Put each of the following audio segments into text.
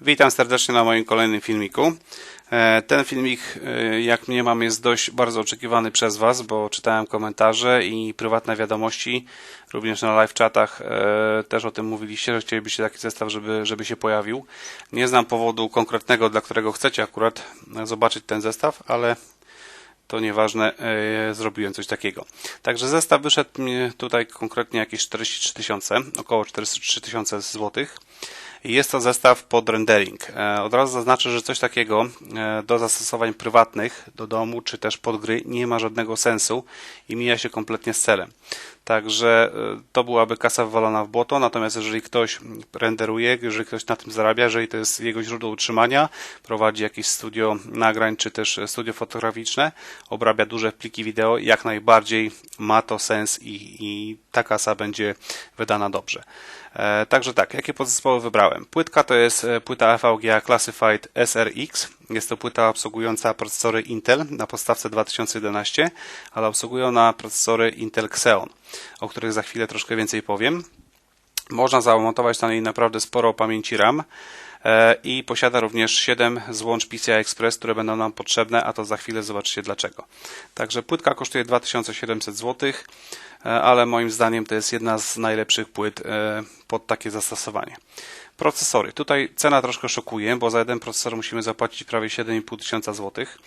Witam serdecznie na moim kolejnym filmiku. E, Ten filmik, e, jak mnie mam, jest dość bardzo oczekiwany przez Was, bo czytałem komentarze i prywatne wiadomości, również na live chatach e, też o tym mówiliście, że chcielibyście taki zestaw, żeby, żeby się pojawił. Nie znam powodu konkretnego, dla którego chcecie akurat zobaczyć ten zestaw, ale to nieważne, zrobiłem coś takiego. Także zestaw wyszedł mi tutaj konkretnie jakieś 43 tysiące, około 43 tysiące złotych. Jest to zestaw pod rendering. E, Od razu zaznaczę, że coś takiego e, do zastosowań prywatnych, do domu czy też pod gry nie ma żadnego sensu i mija się kompletnie z celem. Także e, to byłaby kasa wywalona w błoto, natomiast jeżeli ktoś renderuje, jeżeli ktoś na tym zarabia, jeżeli to jest jego źródło utrzymania, prowadzi jakieś studio nagrań czy też studio fotograficzne, obrabia duże pliki wideo, jak najbardziej ma to sens i, i ta kasa będzie wydana dobrze. E, Także tak, jakie podzespoły wybrałem? Płytka to jest e, płyta FVGA Classified SRX. Jest to płyta obsługująca procesory Intel na podstawce 2011, ale obsługuje ona procesory Intel Xeon, o których za chwilę troszkę więcej powiem. Można zamontować na niej naprawdę sporo pamięci RAM i posiada również 7 złącz PCI Express, które będą nam potrzebne, a to za chwilę zobaczycie dlaczego. Także płytka kosztuje 2700 zł, e, ale moim zdaniem to jest jedna z najlepszych płyt e, pod takie zastosowanie. Procesory. Tutaj cena troszkę szokuje, bo za jeden procesor musimy zapłacić prawie 7,5 tysiąca złotych.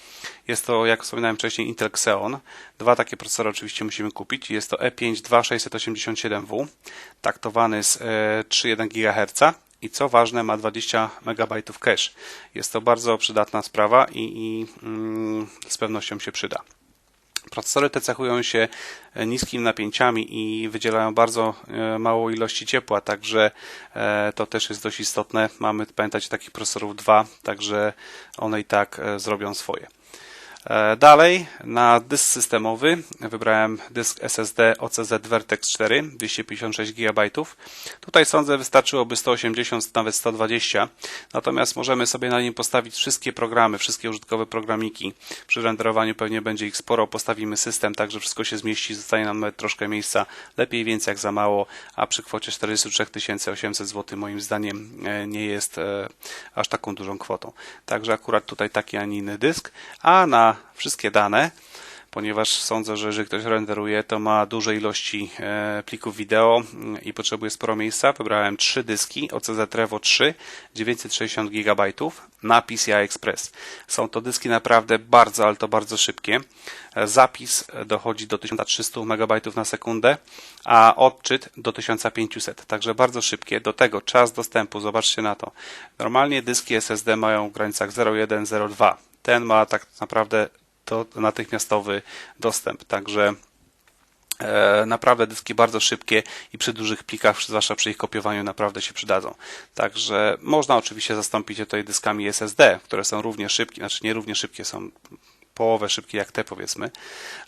Jest to, jak wspominałem wcześniej, Intel Xeon. Dwa takie procesory oczywiście musimy kupić. Jest to E5 2687W, taktowany z e, 3,1 GHz i co ważne ma 20 MB cache. Jest to bardzo przydatna sprawa i, i mm, z pewnością się przyda. Procesory te cechują się niskim napięciami i wydzielają bardzo e, małą ilości ciepła, także e, to też jest dość istotne. Mamy pamiętać takich procesorów dwa, także one i tak e, zrobią swoje. E, Dalej na dysk systemowy wybrałem dysk SSD OCZ Vertex 4 256 GB. Tutaj sądzę wystarczyłoby 180 nawet 120. Natomiast możemy sobie na nim postawić wszystkie programy, wszystkie użytkowe programiki. Przy renderowaniu pewnie będzie ich sporo. Postawimy system tak, że wszystko się zmieści, zostanie nam nawet troszkę miejsca. Lepiej więcej jak za mało, a przy kwocie 43 800 zł moim zdaniem e, nie jest e, aż taką dużą kwotą. Także akurat tutaj taki, a nie inny dysk. A na wszystkie dane, ponieważ sądzę, że jeżeli ktoś renderuje, to ma duże ilości e, plików wideo mm, i potrzebuje sporo miejsca. Wybrałem trzy dyski OCZ Revo 3 960 GB na PCI Express. Są to dyski naprawdę bardzo, ale to bardzo szybkie. E, Zapis dochodzi do 1300 MB na sekundę, a odczyt do 1500. Także bardzo szybkie. Do tego czas dostępu, zobaczcie na to. Normalnie dyski SSD mają w granicach 0,1, 0,2 ten ma tak naprawdę to natychmiastowy dostęp. Także e, naprawdę dyski bardzo szybkie i przy dużych plikach, zwłaszcza przy ich kopiowaniu, naprawdę się przydadzą. Także można oczywiście zastąpić je tutaj dyskami SSD, które są równie szybkie, znaczy nie równie szybkie, są połowę szybkie jak te powiedzmy,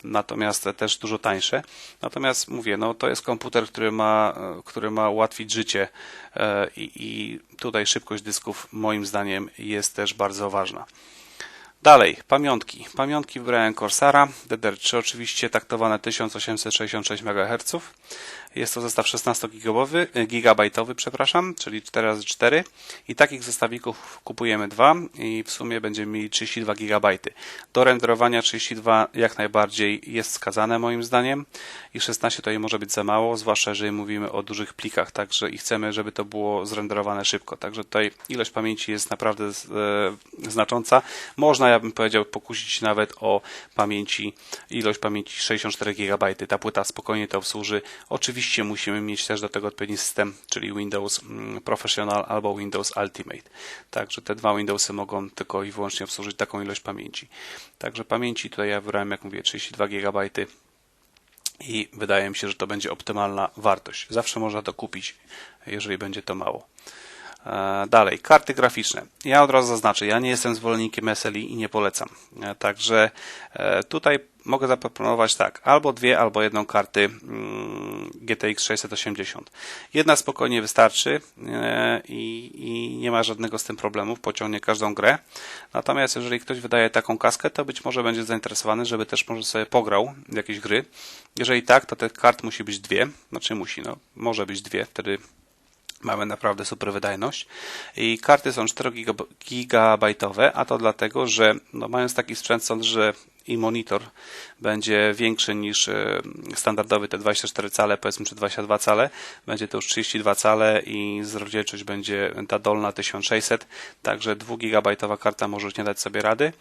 natomiast też dużo tańsze. Natomiast mówię, no to jest komputer, który ma, który ma ułatwić życie e, i, i tutaj szybkość dysków moim zdaniem jest też bardzo ważna. Dalej, pamiątki. Pamiątki wybrałem Corsara, DDR3 oczywiście, taktowane 1866 MHz. Jest to zestaw 16-gigabajtowy, przepraszam, czyli 4x4 i takich zestawików kupujemy dwa i w sumie będziemy mieli 32 GB. Do renderowania 32 jak najbardziej jest wskazane moim zdaniem i 16 tutaj może być za mało, zwłaszcza jeżeli mówimy o dużych plikach, także i chcemy, żeby to było zrenderowane szybko. Także tutaj ilość pamięci jest naprawdę e, znacząca. Można, ja bym powiedział, pokusić nawet o pamięci, ilość pamięci 64 GB. Ta płyta spokojnie to obsłuży. Oczywiście musimy mieć też do tego odpowiedni system, czyli Windows mm, Professional albo Windows Ultimate. Także te dwa Windowsy mogą tylko i wyłącznie obsłużyć taką ilość pamięci. Także pamięci tutaj ja wybrałem, jak mówię, 32 GB i wydaje mi się, że to będzie optymalna wartość. Zawsze można to kupić, jeżeli będzie to mało. E, dalej, karty graficzne. Ja od razu zaznaczę, ja nie jestem zwolennikiem SLI i nie polecam. E, także e, tutaj mogę zaproponować tak, albo dwie, albo jedną karty mm, GTX 680. Jedna spokojnie wystarczy i, i nie ma żadnego z tym problemu, pociągnie każdą grę. Natomiast jeżeli ktoś wydaje taką kaskę, to być może będzie zainteresowany, żeby też może sobie pograł w jakieś gry. Jeżeli tak, to tych kart musi być dwie, znaczy musi, no może być dwie, wtedy Mamy naprawdę super wydajność i karty są 4 gigabajtowe, a to dlatego, że no mając taki sprzęt sądzę, że i monitor będzie większy niż e, standardowy te 24 cale, powiedzmy czy 22 cale, będzie to już 32 cale i rozdzielczość będzie ta dolna 1600, także 2 gigabajtowa karta może już nie dać sobie rady,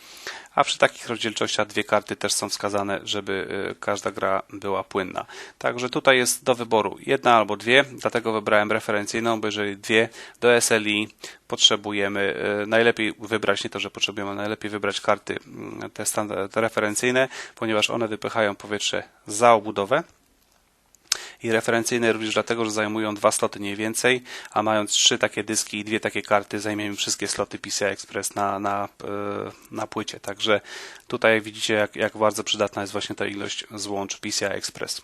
a przy takich rozdzielczościach dwie karty też są wskazane, żeby e, każda gra była płynna. Także tutaj jest do wyboru jedna albo dwie, dlatego wybrałem referencyjną, bo jeżeli dwie do SLI potrzebujemy e, najlepiej wybrać, nie to, że potrzebujemy, najlepiej wybrać karty mm, te, standard, te referencyjne, ponieważ one wypychają powietrze za obudowę i referencyjne również dlatego, że zajmują dwa sloty mniej więcej, a mając trzy takie dyski i dwie takie karty zajmiemy wszystkie sloty PCI Express na, na, e, na płycie. Także tutaj widzicie jak, jak bardzo przydatna jest właśnie ta ilość złącz PCI Express.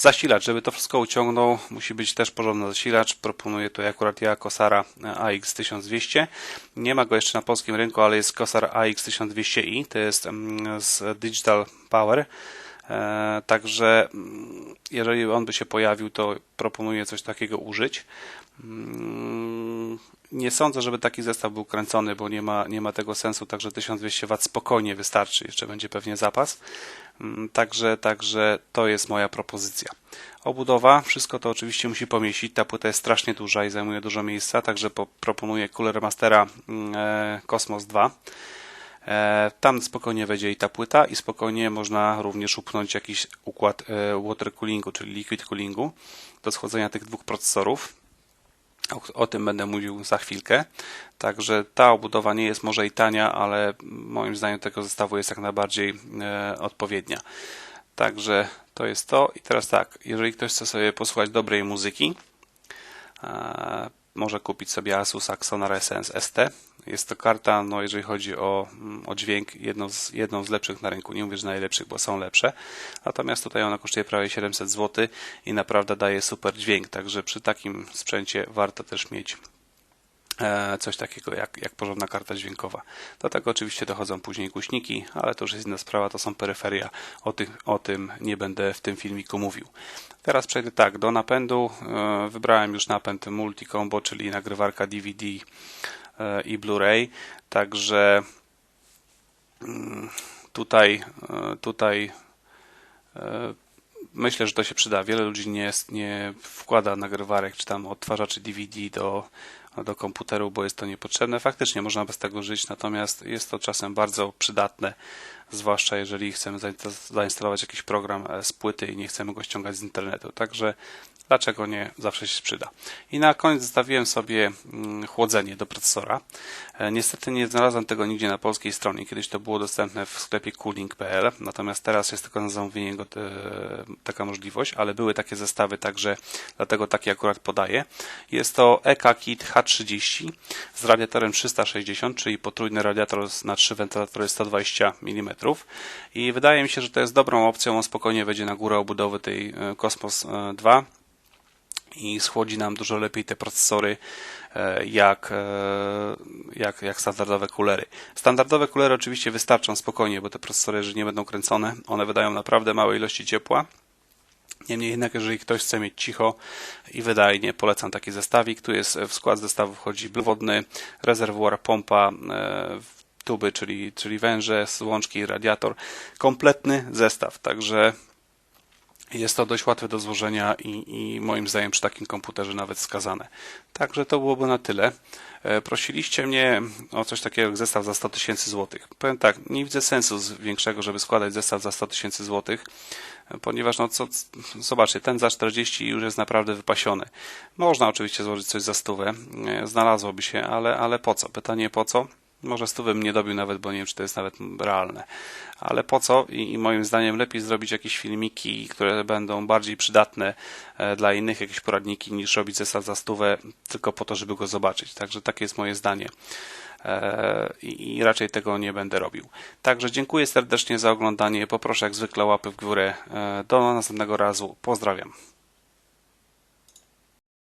Zasilacz, żeby to wszystko uciągnął, musi być też porządny zasilacz. Proponuję to akurat ja Kosara AX1200. Nie ma go jeszcze na polskim rynku, ale jest Kosar AX1200i. To jest mm, z Digital Power. E, także mm, jeżeli on by się pojawił, to proponuję coś takiego użyć. Mm, nie sądzę, żeby taki zestaw był kręcony, bo nie ma, nie ma tego sensu, także 1200 W spokojnie wystarczy, jeszcze będzie pewnie zapas. Mm, także, także to jest moja propozycja. Obudowa, wszystko to oczywiście musi pomieścić. Ta płyta jest strasznie duża i zajmuje dużo miejsca, także proponuję Cooler Mastera e, Cosmos 2. E, tam spokojnie wejdzie i ta płyta i spokojnie można również upchnąć jakiś układ e, water coolingu, czyli liquid coolingu do schłodzenia tych dwóch procesorów. O, o, tym będę mówił za chwilkę. Także ta obudowa nie jest może i tania, ale moim zdaniem tego zestawu jest jak najbardziej e, odpowiednia. Także to jest to. I teraz tak, jeżeli ktoś chce sobie posłuchać dobrej muzyki, e, może kupić sobie Asus Sonar Essence ST. Jest to karta, no jeżeli chodzi o, mm, o dźwięk, jedną z, jedną z lepszych na rynku. Nie mówię, że najlepszych, bo są lepsze. Natomiast tutaj ona kosztuje prawie 700 zł i naprawdę daje super dźwięk. Także przy takim sprzęcie warto też mieć E, coś takiego jak, jak porządna karta dźwiękowa. Do tego oczywiście dochodzą później głośniki, ale to już jest inna sprawa, to są peryferia, o, tych, o tym nie będę w tym filmiku mówił. Teraz przejdę tak, do napędu. E, wybrałem już napęd multi-combo, czyli nagrywarka DVD i Blu-ray, także mm, tutaj, tutaj myślę, że to się przyda. Wiele ludzi nie, nie wkłada nagrywarek czy tam odtwarzaczy DVD do do komputeru, bo jest to niepotrzebne. Faktycznie można bez tego żyć, natomiast jest to czasem bardzo przydatne, zwłaszcza jeżeli chcemy zainstalować jakiś program e, z płyty i nie chcemy go ściągać z internetu. Także dlaczego nie, zawsze się przyda. I na koniec zostawiłem sobie mm, chłodzenie do procesora. E, niestety nie znalazłem tego nigdzie na polskiej stronie. Kiedyś to było dostępne w sklepie cooling.pl, natomiast teraz jest tylko na zamówienie go e, taka możliwość, ale były takie zestawy, także dlatego taki akurat podaję. Jest to EK Kit H30 z radiatorem 360, czyli potrójny radiator na trzy wentylatory 120 mm i wydaje mi się, że to jest dobrą opcją, on spokojnie wejdzie na górę obudowy tej e, Cosmos 2 i schłodzi nam dużo lepiej te procesory e, jak, e, jak, jak standardowe kulery. Standardowe kulery oczywiście wystarczą spokojnie, bo te procesory, jeżeli nie będą kręcone, one wydają naprawdę małe ilości ciepła. Niemniej jednak, jeżeli ktoś chce mieć cicho i wydajnie, polecam taki zestawik. Tu jest w skład zestawu wchodzi wodny, rezerwuar, pompa, e, tuby, czyli, czyli węże, łączki, radiator. Kompletny zestaw, także jest to dość łatwe do złożenia i, i, moim zdaniem przy takim komputerze nawet skazane. Także to byłoby na tyle. E, prosiliście mnie o coś takiego jak zestaw za 100 tysięcy złotych. Powiem tak, nie widzę sensu większego, żeby składać zestaw za 100 tysięcy złotych, ponieważ no co, zobaczcie, ten za 40 już jest naprawdę wypasiony. Można oczywiście złożyć coś za stówę, e, znalazłoby się, ale, ale po co? Pytanie po co? Może stówę nie dobił nawet, bo nie wiem, czy to jest nawet realne. Ale po co? I, I, moim zdaniem lepiej zrobić jakieś filmiki, które będą bardziej przydatne e, dla innych, jakieś poradniki, niż robić zestaw za stówę tylko po to, żeby go zobaczyć. Także takie jest moje zdanie. E, I, I raczej tego nie będę robił. Także dziękuję serdecznie za oglądanie. Poproszę jak zwykle łapy w górę. E, do następnego razu. Pozdrawiam.